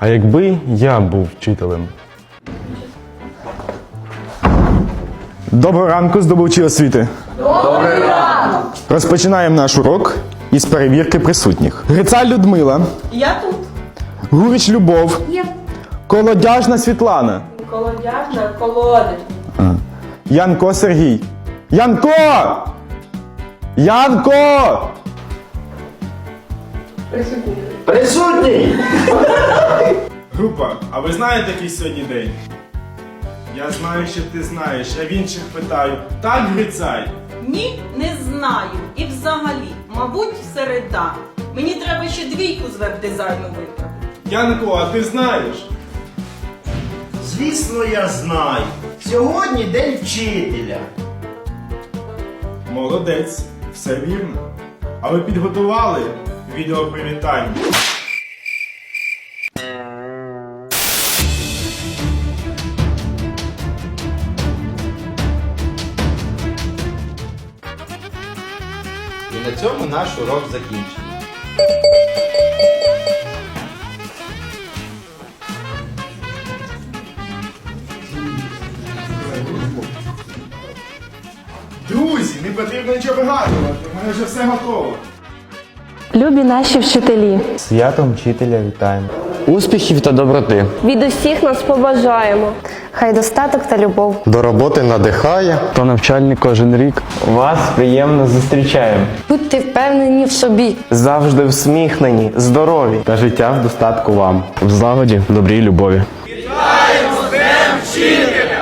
А якби я був вчителем? Доброго ранку, здобувачі освіти. Добрий ранок! Розпочинаємо наш урок із перевірки присутніх. Грицаль Людмила, Я тут. Гурич Любов, Є. Колодяжна Світлана, Колодяжна колодиш. Янко Сергій. Янко! Янко! Присутній! Група, а ви знаєте, який сьогодні день? Я знаю, що ти знаєш, а в інших питаю. Так, Грицай? Ні, не знаю. І взагалі, мабуть, середа. Мені треба ще двійку з веб-дизайну виправити. Янко, а ти знаєш? Звісно, я знаю. Сьогодні день вчителя. Молодець, все вірно. А ви підготували відео привітання? І на цьому наш урок закінчений. Друзі, не потрібно нічого вигадувати, у мене вже все готово. Любі наші вчителі, Святом вчителя вітаємо. Успіхів та доброти. від усіх нас побажаємо. Хай достаток та любов До роботи надихає. То навчальний кожен рік. Вас приємно зустрічаємо. Будьте впевнені в собі. Завжди всміхнені, здорові. Та життя в достатку вам. В злагоді, добрі й любові. Вчителя!